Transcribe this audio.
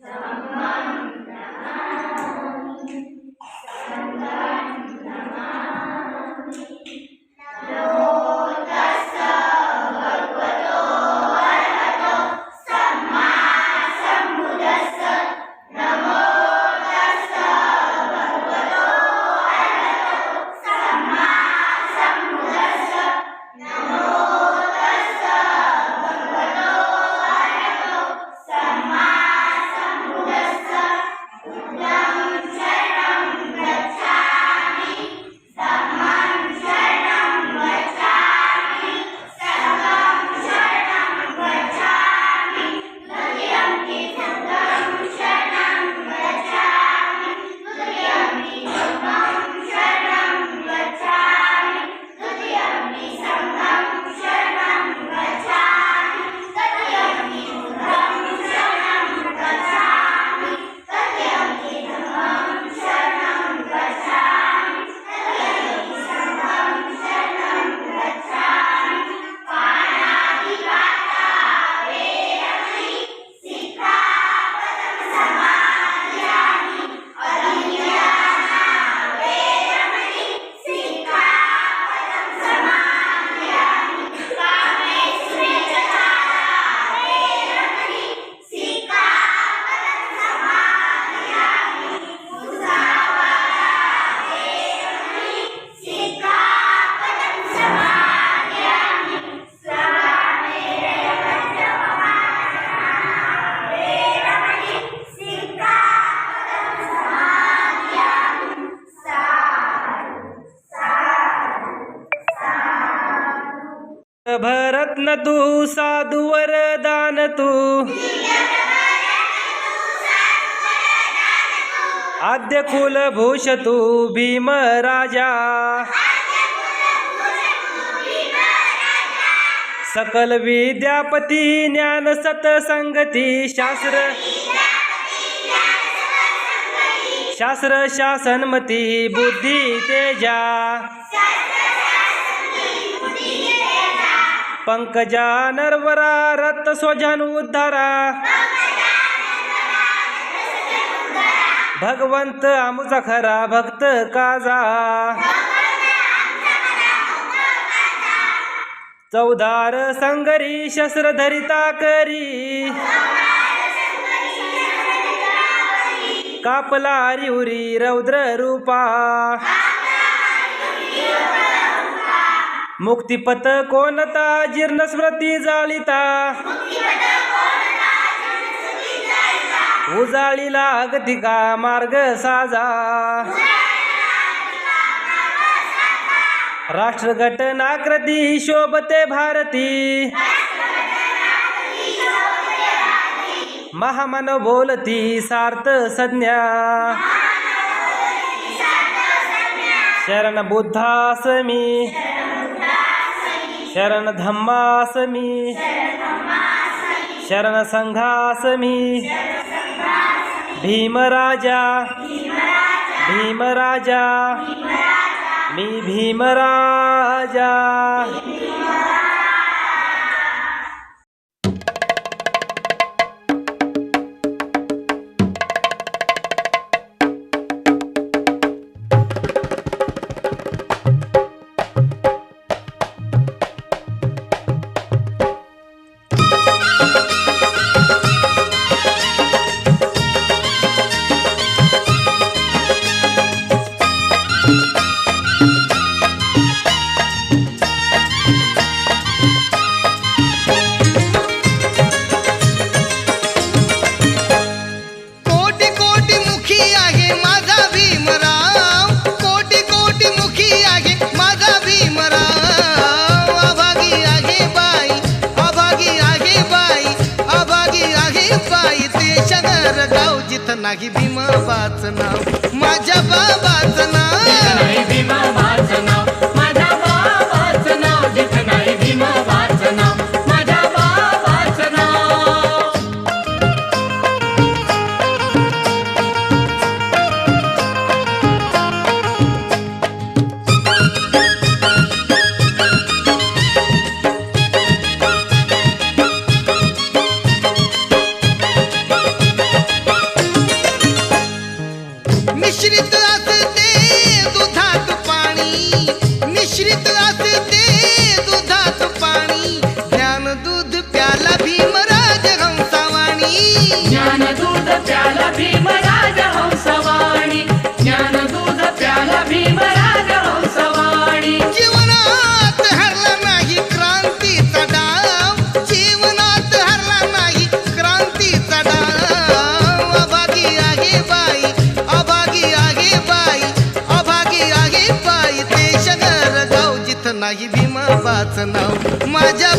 Zaman Zaman रत्न तू साधुवर दान तू. आद्य कुलभूष तू भीम राजा. सकल विद्यापती ज्ञान सतसंगती शास्त्र. शास्त्र शासनमती बुद्धी तेजा. पंकजा नरवरा रत स्वजन उद्धारा. भगवंत आमुचा खरा भक्त काजा. चौदार संगरी शस्त्र धरिता करी. कापला रिउरी रौद्र रूपा. मुक्तिपथ कोणता? जीर्ण स्मृती जाळीता. उजाळीला अगतिका मार्ग साजा. राष्ट्रघटनाकृती शोभते भारती. महामन बोलती सार्थ संज्ञा. शरण बुद्धासमी. शरण धम्मासमी। शरण संघासमी। भीमराजा। भीमराजा। मी भीमराजा। नाही भीमाबाच वाचना. माझ्या बाबाचं नाव. भीमाबाचं नाव. माझ्या